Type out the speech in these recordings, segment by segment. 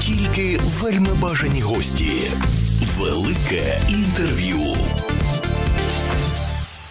Тільки вельми бажані гості. Велике інтерв'ю.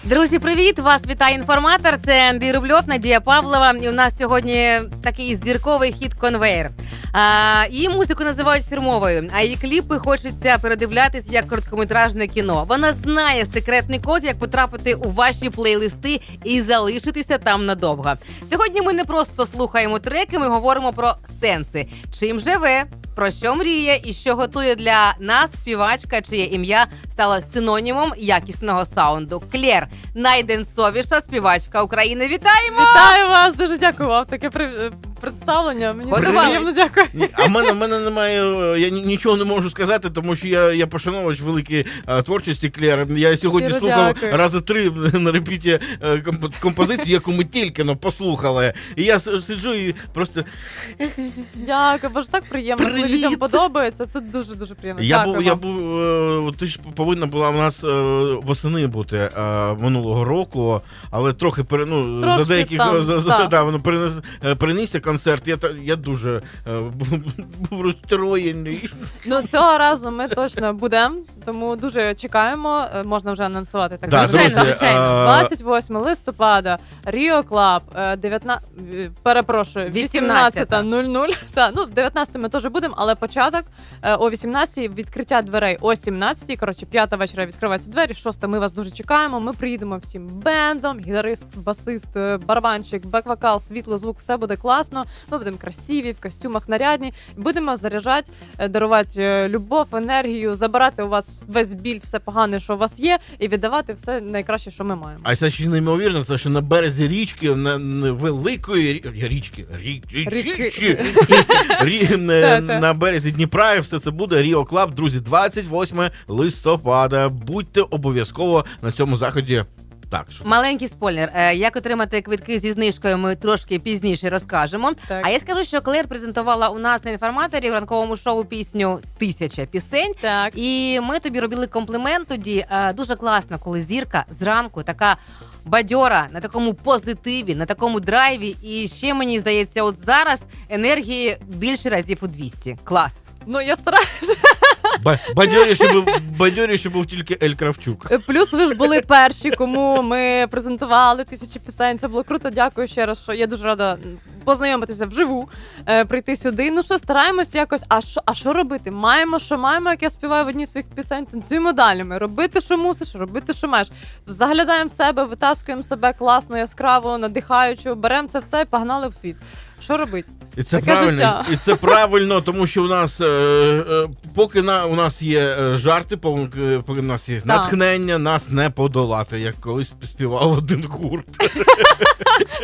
Друзі, привіт! Вас вітає інформатор. Це Андрій Рубльов, Надія Павлова. І у нас сьогодні такий зірковий хід конвейер. А, її музику називають фірмовою, а її кліпи хочеться передивлятися як короткометражне кіно. Вона знає секретний код, як потрапити у ваші плейлисти і залишитися там надовго. Сьогодні ми не просто слухаємо треки, ми говоримо про сенси. Чим живе, про що мріє і що готує для нас співачка, чиє ім'я стало синонімом якісного саунду. Клєр найденсовіша співачка України. Вітаємо! Вітаю вас! Дуже дякую вам. Таке при- представлення. Мені дуже приємно дякую. А в мене, в мене немає, е, я ні- нічого не можу сказати, тому що я, я пошановувач великої е, творчості Клєр. Я сьогодні Щиро слухав дякую. рази три на репіті е, комп- композицію, яку ми тільки но послухали. І я с- сиджу і просто. Дякую, бо ж так приємно, коли! Людям подобається. Це дуже дуже приємно. Я був, я був, е, ти ж повинна була у нас е, восени бути е, минулого року, але трохи пере, ну, Трошки за деяких там, за, за- да. да, воно перенес, е, перенісся концерт. Я, та- я дуже е, був, розстроєний. Ну цього разу ми точно будемо, тому дуже чекаємо. Е, Можна вже анонсувати так. Да, звичайно, друзі, звичайно. е, 28 листопада, Ріо Клаб, 19, е, перепрошую, 18.00. Та, ну, 19 ми теж будемо, але початок е, о 18 відкриття дверей о 17 Коротше, п'ята вечора відкриваються двері, шоста ми вас дуже чекаємо. Ми приїдемо всім бендом, гітарист, басист, е, барабанщик, бек-вокал, світло, звук, все буде класно. Ми будемо красиві, в костюмах нарядні. Будемо заряджати, е, дарувати е, любов, енергію, забирати у вас весь біль, все погане, що у вас є, і віддавати все найкраще, що ми маємо. А це ще неймовірно, це що на березі річки, на, великої рі- річки, рі, річки, рі, на, березі Дніпра, і все це буде Ріо Клаб. Друзі, 28 листопада. Будьте обов'язково на цьому заході. Так, що Маленький спойлер. Е, Як отримати квитки зі знижкою, ми трошки пізніше розкажемо. Так. А я скажу, що Клер презентувала у нас на інформаторі в ранковому шоу пісню Тисяча пісень. Так. І ми тобі робили комплімент тоді. Е, Дуже класно, коли зірка зранку така. Бадьора на такому позитиві, на такому драйві, і ще мені здається, от зараз енергії більше разів у 200. Клас. Ну я стараюся. ба- бадьоріше був, бадьоріше був тільки Ель Кравчук. Е, Плюс ви ж були перші, кому ми презентували тисячі пісень. Це було круто. Дякую ще раз. Що я дуже рада познайомитися вживу, е, прийти сюди. Ну що, стараємось якось. А що, а що робити? Маємо, що маємо, як я співаю в одній своїх пісень. Танцюємо далі. Ми робити, що мусиш, робити, що маєш. Заглядаємо в себе, витаскуємо себе класно, яскраво, надихаючо. Беремо це все і погнали в світ. Що робити? І це Таке правильно, життя. і це правильно, тому що у нас е, е, поки на у нас є е, жарти, поки, поки у нас є натхнення, нас не подолати, як колись співав один гурт.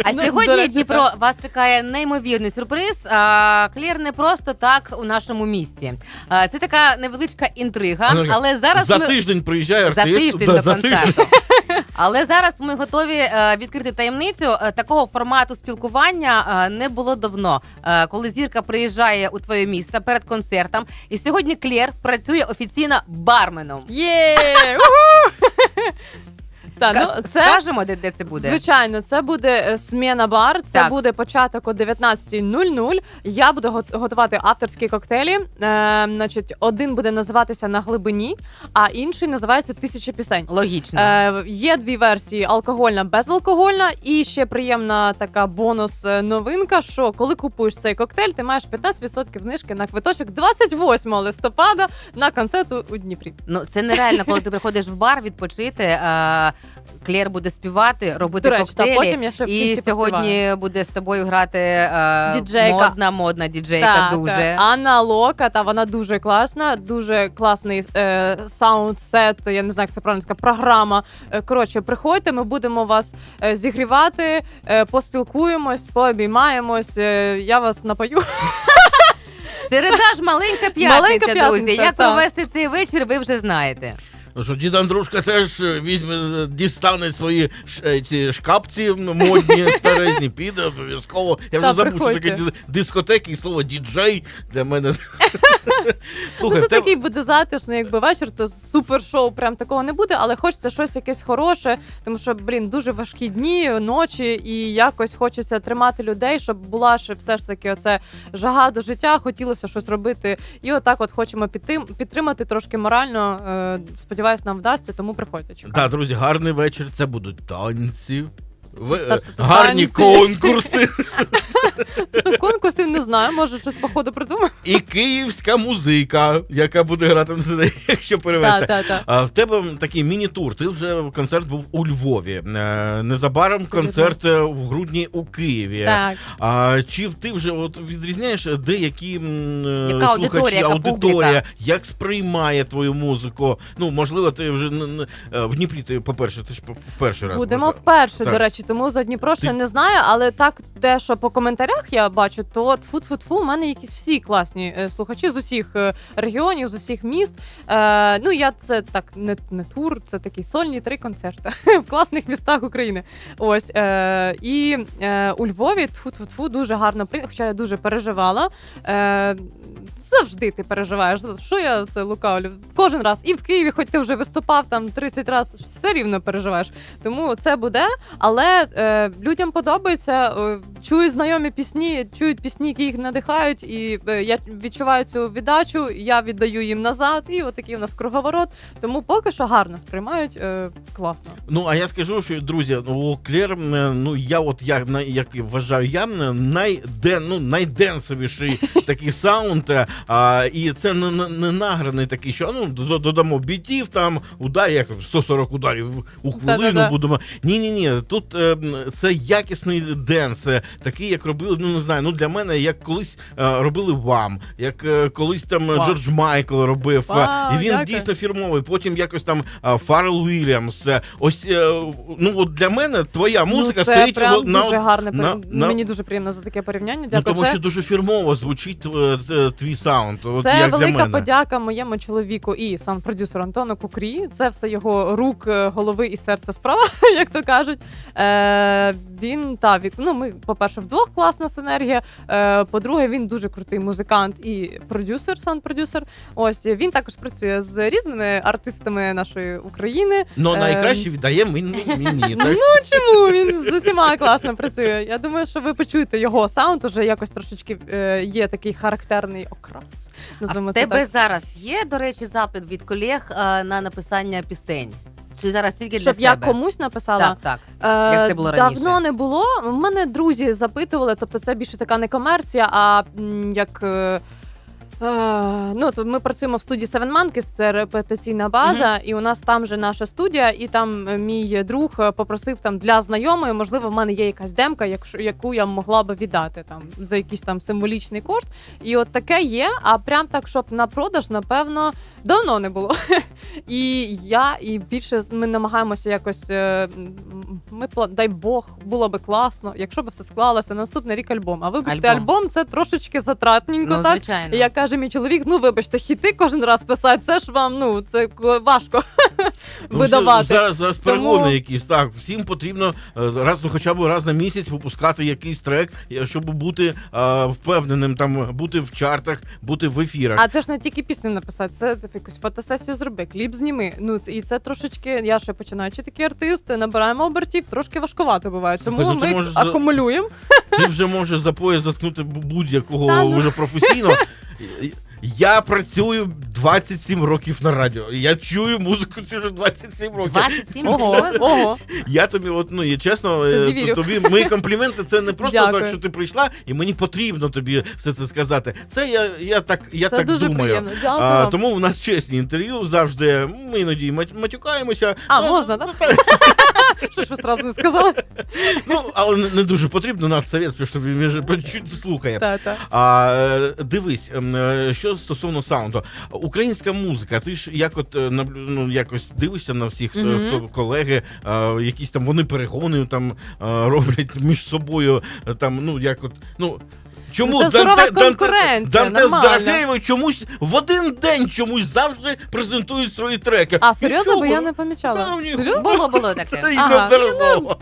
А Ну, до сьогодні речі, Дніпро вас чекає неймовірний сюрприз. А, Клір не просто так у нашому місті. А, це така невеличка інтрига, але зараз за ми... тиждень приїжджає за артист. тиждень да, до за тиждень. Але зараз ми готові е, відкрити таємницю. Е, Такого формату спілкування е, не було давно, коли зірка приїжджає у твоє місто перед концертом. І сьогодні Клєр працює офіційно барменом. Є! Та, Ска- ну, це Скажемо, де, де це буде. Звичайно, це буде е, сміна бар. Це Так. буде початок о 19.00. Я буду го- готувати авторські коктейлі. Е, значить, один буде називатися на глибині, а інший називається Тисяча пісень. Логічно. Е, є дві версії: алкогольна, безалкогольна, і ще приємна така бонус е, новинка. Що коли купуєш цей коктейль, ти маєш 15% знижки на квиточок 28 листопада на концерт у- у Дніпрі. Ну це нереально, коли ти приходиш в бар відпочити. А... Клєр буде співати, робити До речі, та коктейлі. потім я ще в І кінці сьогодні буде з тобою грати е, Діджейка. модна, модна діджейка. Так, дуже так. Анна Лока, та вона дуже класна, дуже класний е, саунд-сет, я не знаю, як це правильно сказати, програма. Е, коротше, приходьте, ми будемо вас е, зігрівати, е, поспілкуємось, пообіймаємось. Е, я вас напою. Середа ж маленька п'ятниця, друзі. п'ятниця, Як так. провести цей вечір, ви вже знаєте. Що дід Андрушка теж е, візьме, е, дістане свої ш, е, ці шкапці модні, старезні, піде обов'язково. Я вже Та, забув, що таке приходьте. ді- дискотеки і слово діджей для мене. Слухай, ну, в це тебе... такий буде затишний, якби вечір, то супер шоу прям такого не буде, але хочеться щось якесь хороше, тому що, блін, дуже важкі дні, ночі, і якось хочеться тримати людей, щоб була ще все ж таки оце жага до життя, хотілося щось робити. І отак от хочемо підтим, підтримати трошки морально. Е, сподіваюсь, нам вдасться, тому приходьте. чекайте. Так, друзі, гарний вечір. Це будуть танці. ви- е, Та-та-та, гарні танці. конкурси конкурсів не знаю, може щось походу придумаємо. І київська музика, яка буде грати на сцені, якщо перевести. Так, так, так. А в тебе такий міні-тур. Ти вже концерт був у Львові. Е, Незабаром концерт е, в грудні у Києві. Так. А чи ти вже от відрізняєш деякі м, е, Яка аудиторія, слухачі, яка аудиторія, публіка? як сприймає твою музику? Ну можливо, ти вже не- не- е, в Дніпрі. Ти по-перше, ти ж по- в перший раз Будемо можна- вперше, Так. до речі, тому за Дніпро ще Ти- не знаю, але так, те, що по коментарях я бачу, то тфу-тфу-тфу, у мене якісь всі класні е, слухачі з усіх е, регіонів, з усіх міст. Е, ну, я це так не, не тур, це такі сольні три концерти в класних містах України. Ось і у Львові тфу-тфу-тфу дуже гарно прийняли, хоча я дуже переживала. Завжди ти переживаєш. Що я це лукавлю? Кожен раз. І в Києві, хоч ти вже виступав там 30 разів, все рівно переживаєш. Тому це буде. Але е, людям подобається. Чують знайомі пісні, чують пісні, які їх надихають, і е, я відчуваю цю віддачу. Я віддаю їм назад. І отакий у нас круговорот. Тому поки що гарно сприймають. Е, класно. Ну а я скажу, що друзі, ну у Клер, ну я от я на як вважаю, я найден, ну найденсовіший такий саунд. е, А, і це не, не, не награний такий, що ну до- додамо бітів, там удар, як там, 140 ударів у хвилину Да-да-да. будемо. Ні, ні, ні. Тут е, це якісний денс, е, такий, як робили. Ну не знаю. Ну для мене як колись е, робили вам, як е, колись там е, Вау. Джордж Майкл робив. е, Вау, і він дякую. дійсно фірмовий. Потім якось там а, Фаррел Вільямс. Е, Ось е, ну от для мене твоя музика ну, це стоїть прям на дуже гарне. на- пер- на- Мені дуже приємно за таке порівняння. ну, Дякую. тому Це- що дуже фірмово звучить е, т- твій саунд. От Це як для велика мене. подяка моєму чоловіку і сам продюсеру Антону Кукрі. Це все його рук, е, голови і серця справа, як то кажуть. Е, він та вік. Ну, ми, по-перше, вдвох класна синергія. Е, по-друге, він дуже крутий музикант і продюсер, саунд-продюсер. Ось він також працює з різними артистами нашої України. Ну Е, найкраще віддає мені. мені так? Ну чому він з усіма класно працює? Я думаю, що ви почуєте його саунд. Уже якось трошечки е, є такий характерний окрас. А в тебе так. зараз є, до речі, запит від колег е, на написання пісень? Чи зараз тільки для Щоб я комусь написала. Так, так. Е, Як це було раніше? Давно не було. У мене друзі запитували, тобто це більше така не комерція, а м, як. е, е, Ну, то ми працюємо в студії Seven Monkeys, це репетиційна база, і у нас там же наша студія, і там е, мій друг е, попросив там для знайомої, можливо, в мене є якась демка, якщо яку я могла би віддати там за якийсь там символічний кошт. І от таке є. А прям так, щоб на продаж, напевно, давно не було. І я, і більше з- ми намагаємося якось. е, м, Ми пла- дай Бог, було би класно, якщо б все склалося. Наступний рік альбом. А вибачте, Альбом. альбом, це трошечки затратненько, Ну, так? звичайно. Як каже мій чоловік, ну вибачте, хіти кожен раз писати, це ж вам ну це важко Ну, видавати. Зараз, зараз Тому- перегони якісь. Так, всім потрібно е, раз, ну хоча б раз на місяць випускати якийсь трек, е, щоб бути е, впевненим, там бути в чартах, бути в ефірах. А це ж не тільки пісню написати, це якусь фотосесію зроби, кліп зніми. Ну і це трошечки. Я ще починаючи такі артисти, набираємо обертів, трошки важкувато буває. Тому Слухай, ну, ми можеш акумулюємо. Ти вже можеш за пояс заткнути будь-якого Та ну. вже професійно. Я працюю 27 років на радіо. Я чую музику ці вже 27 років. 27 Ого, ого. Я тобі, от ну і чесно, Тоді е, тобі мої компліменти. Це не просто Дякую. так, що ти прийшла, і мені потрібно тобі все це сказати. Це я, я так, я це так дуже думаю. приємно. Дякую. А, вам. тому в нас чесні інтерв'ю завжди. Ми іноді мат- матюкаємося. А, Ну, можна, ну, да? Що зразу не сказали? Ну, але не, дуже потрібно нас совет, що він же чуть слухає. Та, та. А е, дивись, ем, е, що стосовно саунду, українська музика, ти ж як от е, наблю- ну, якось дивишся на всіх, е, Мгм. хто колеги, е, якісь там вони перегони там е, роблять між собою. е, Там, ну як от, ну. Чому Це здорова конкуренція, Данте з нормально. Дорофєєвою чомусь в один день чомусь завжди презентують свої треки. А серйозно, бо я не помічала. Та, ні. Серйозно? Було, було таке. Ага. неодноразово.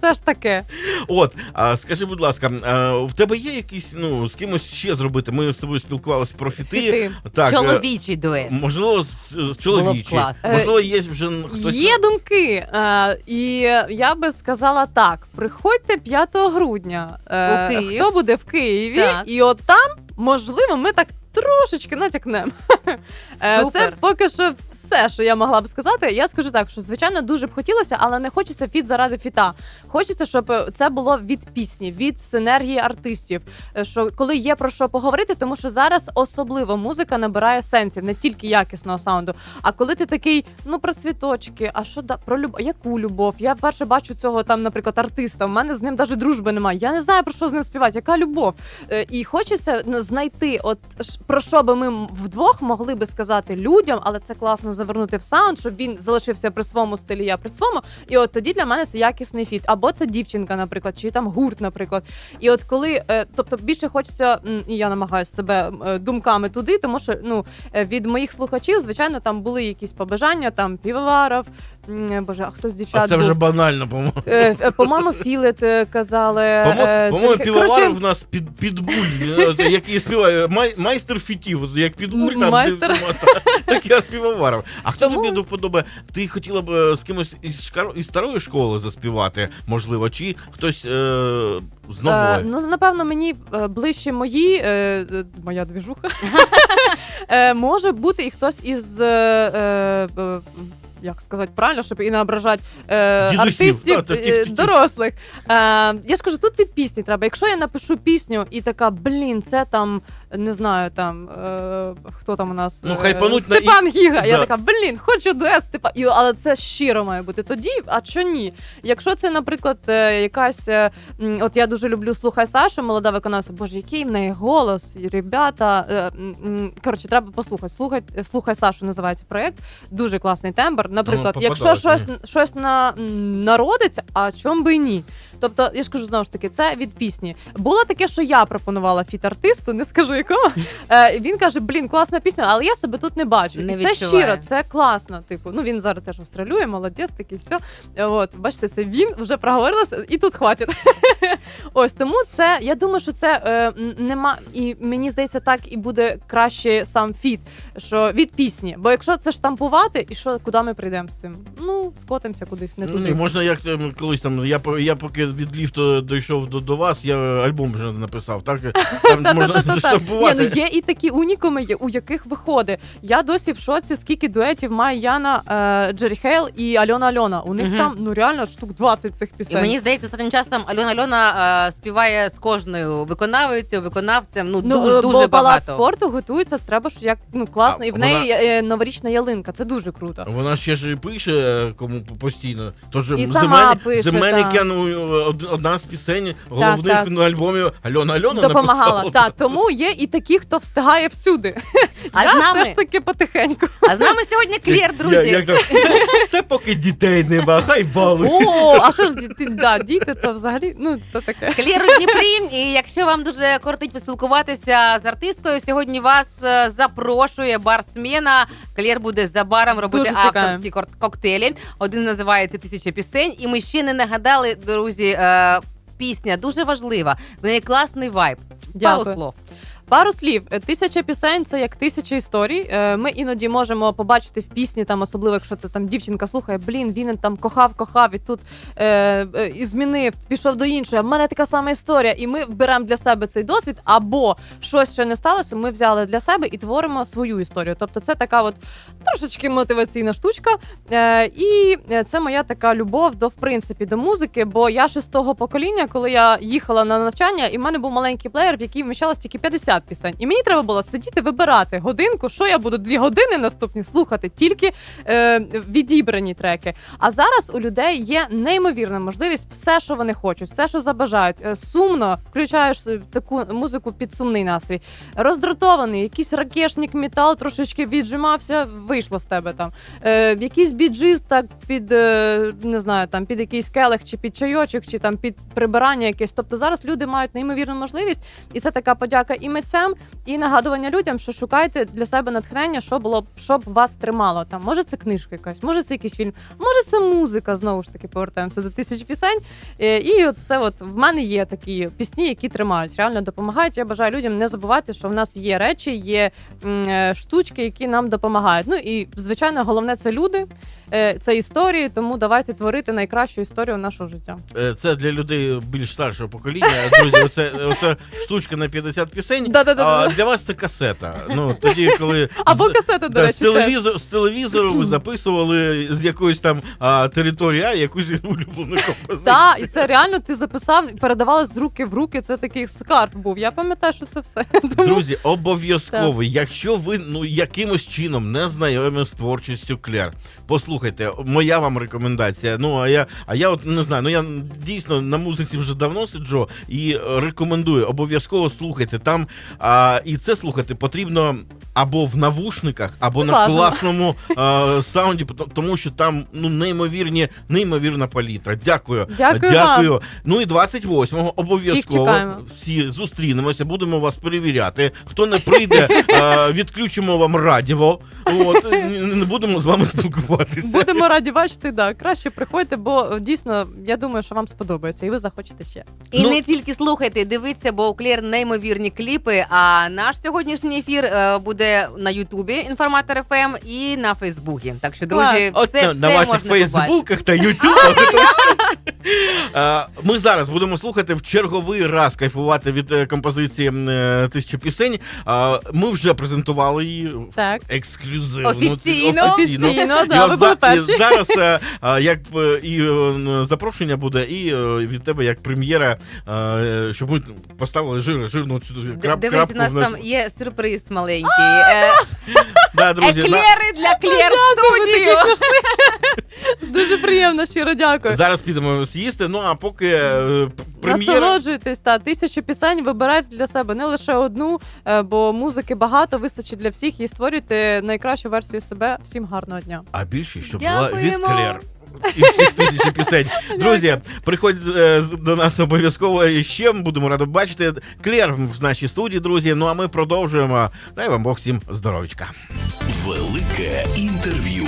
Це ж таке. От, а скажи, будь ласка, а, в тебе є якісь, ну, з кимось ще зробити? Ми з тобою спілкувалися про фіти. Фіти. Так, е, Чоловічий дует. Можливо, з, з чоловічі. класно. Можливо, є вже хтось. Є думки, е, і я би сказала так: приходьте 5 грудня. Е, У Київ. Хто буде в Києві? Так. І от там, можливо, ми так трошечки натякнемо. Е, Це поки що все, що я могла б сказати. Я скажу так, що звичайно дуже б хотілося, але не хочеться фіт заради фіта. Хочеться, щоб е, це було від пісні, від синергії артистів. Е, Що коли є про що поговорити, тому що зараз особливо музика набирає сенсів, не тільки якісного саунду. А коли ти такий, ну про цвіточки, а що да про любов? Яку любов? Я перше бачу цього там, наприклад, артиста. У мене з ним навіть дружби немає. Я не знаю про що з ним співати. Яка любов? І хочеться ну, знайти, от про що би ми вдвох могли би сказати людям, але це класно завернути в саунд, щоб він залишився при своєму стилі, я при своєму. І от тоді для мене це якісний фіт. Або це дівчинка, наприклад, чи там гурт, наприклад. І от коли, е, тобто більше хочеться, і я намагаюся себе е, думками туди, тому що ну е, від моїх слухачів, звичайно, там були якісь побажання, там півоваров, м, е, боже, а хто з дівчат А це був? вже банально, по-моєму. Е, е, По-моєму, Філет е, казали. По-мо- е, По-моєму, півоваров коротше, в нас під, підбуль, е, який співає май, майстер фітів, як підбуль там Майстер. всьому, та- так я півоваров. А хто Тому- тобі до вподоби? Ти хотіла б е, з кимось із, шкар- із старої школи заспівати, можливо, чи хтось е, з Е, ну, напевно, мені е, ближче мої, е, е, моя двіжуха. Е, Може бути і хтось із. е, е, е, Як сказати правильно, щоб і не ображати е, Дідусів, артистів та, та, е, дорослих. Е, я ж кажу, тут від пісні треба. Якщо я напишу пісню і така, блін, це там не знаю, там е, хто там у нас Ну, е, хайпануть на Степан Гіга. Я Да. така, блін, хочу дует Степан. І, але це щиро має бути. Тоді, а що ні? Якщо це, наприклад, е, якась, е, м, от я дуже люблю слухай Сашу, молода виконавця. Боже, який в неї голос, і ребята. е, м, м, Коротше, треба послухати. Слухай, слухай Сашу, називається проект. Дуже класний тембр. Наприклад, Ну, якщо попадалось щось, щось на, м, народиться, а чом би і ні? Тобто, я ж кажу знову ж таки, це від пісні. Було таке, що я пропонувала фіт артисту, не скажу якого. Е, він каже: блін, класна пісня, але я себе тут не бачу. Не і це відчуває. щиро, це класно. Типу, ну він зараз теж австралює, молодець, такий все. Е, От, бачите, це він вже проговорилася, і тут хватить. Ось тому це я думаю, що це е, нема, і мені здається, так і буде краще сам фіт, що від пісні. Бо якщо це штампувати, і що куди ми прийдемо з цим? Ну, скотимося кудись не Ну, туди. ні, можна як там, колись там. Я по- я поки від ліфту дійшов до, до вас, я альбом вже написав. Так там можна. Ні, ну є і такі унікуми, є- у яких виходить. Я досі в шоці, скільки дуетів має Яна е, Джері Хейл і Альона Альона. У них Мгм. там ну реально штук 20 цих І пісень. мені здається, останнім часом Альона Альона е, співає з кожною виконавицею, виконавцем. Ну, Ну, дуже е, дуже палац багато. спорту готується, треба ж як ну класно, А і в вона- неї е, новорічна ялинка. Це дуже круто. Вона ще ж і пише е, кому постійно. Тож І сама пише, ну, од- одна з пісень головних так. на альбомі Альона Альона Допомагала. написала. Так, тому є і такі, хто встигає всюди. А Я з нами, все ж таки потихеньку. а з нами сьогодні Клєр, друзі. Я- як там, Це поки дітей нема, хай балують. О, а що ж діти, да, діти, то взагалі, ну це таке. Клєр у Дніпрі. І якщо вам дуже кортить поспілкуватися з артисткою, сьогодні вас е, запрошує бар Сміна. Клєр буде за баром робити Дуже авторські кор- коктейлі. Один називається Тисяча пісень. І ми ще не нагадали, друзі. е, Пісня дуже важлива. В неї класний вайб. Пару Дякую. слов. Пару слів. Е, Тисяча пісень це як тисяча історій. Е, Ми іноді можемо побачити в пісні, там особливо, якщо це там дівчинка слухає, блін, він там кохав, кохав і тут е, е, і змінив, пішов до іншої. А в мене така сама історія. І ми беремо для себе цей досвід, або щось ще не сталося. Ми взяли для себе і творимо свою історію. Тобто, це така от трошечки мотиваційна штучка. Е, і це моя така любов до в принципі до музики. Бо я ще з того покоління, коли я їхала на навчання, і в мене був маленький плеєр, в який вміщалось тільки 50 50 пісень. І мені треба було сидіти вибирати годинку, що я буду дві години наступні слухати, тільки е, відібрані треки. А зараз у людей є неймовірна можливість все, що вони хочуть, все, що забажають. Е, Сумно включаєш е, таку музику під сумний настрій. Роздратований, якийсь ракешник, метал трошечки віджимався, вийшло з тебе там. Е, якийсь біджиз так під е, не знаю, там під якийсь келих, чи під чайочок, чи там під прибирання якесь. Тобто зараз люди мають неймовірну можливість, і це така подяка і митцям, і нагадування людям, що шукайте для себе натхнення, що було б щоб вас тримало. Там може це книжка якась, може це якийсь фільм, може це музика. Знову ж таки повертаємося до тисяч пісень. Е, І це от в мене є такі пісні, які тримають, реально допомагають. Я бажаю людям не забувати, що в нас є речі, є е, штучки, які нам допомагають. Ну і звичайно, головне це люди, е, це історії. Тому давайте творити найкращу історію нашого життя. Це для людей більш старшого покоління. Друзі, оце, оце штучка на 50 пісень. Да-да-да. А для вас це касета. Ну тоді, коли Або з- касети, до да, речі, з телевізору, з телевізору ви записували з якоїсь там а, території А якусь улюблену композицію. Так, і це реально ти записав і передавалось з руки в руки. Це такий скарб був. Я пам'ятаю, що це все. Тому Друзі, обов'язково, якщо ви ну якимось чином не знайомі з творчістю Клер, послухайте, моя вам рекомендація. Ну а я, а я от не знаю. Ну я дійсно на музиці вже давно сиджу і е, рекомендую. Обов'язково слухайте там. А, і це слухати потрібно або в навушниках, або на Бажано. класному а, саунді, тому що там ну неймовірні, неймовірна палітра. Дякую. Дякую Дякую. Ну і 28-го обов'язково всі зустрінемося, будемо вас перевіряти. Хто не прийде, відключимо вам радіо. От не будемо з вами спілкуватися. будемо раді бачити. Да, краще приходьте, бо дійсно я думаю, що вам сподобається, і ви захочете ще. І Ну- не тільки слухайте, дивіться, бо у Клєр неймовірні кліпи. А наш сьогоднішній ефір е, буде на Ютубі інформатор ФМ і на Фейсбуці. Так що, друзі, Клас. От все, на, на все ваших можна побачити. фейсбуках та ютубах. Е, Ми зараз будемо слухати в черговий раз кайфувати від е, композиції м, е, тисячі пісень. Е, Ми вже презентували її Так. ексклюзивно. Офіційно. Офіційно, да, І от ви за- були перші. зараз е, е, як е, і е, запрошення буде, і е, від тебе як прем'єра, е, щоб ми поставили жир, жирну цю Д- крап, Дивись, у нас там є сюрприз маленький. Е, Да, друзі, на- Еклери для Клєр в Ви такі студію. Дуже приємно, щиро дякую. зараз підемо з'їсти. Ну а поки е, п- прем'єра. Насолоджуйтесь та тисячу пісень вибирайте для себе не лише одну, е, бо музики багато вистачить для всіх і створюйте найкращу версію себе. Всім гарного дня. А більше, щоб була від Дякуємо. Клер. І всіх тисячі пісень. Друзі, приходьте з- до нас обов'язково і ще будемо раді бачити. Клер в нашій студії, друзі. Ну а ми продовжуємо. Дай вам Бог всім здоров'ячка. Велике інтерв'ю.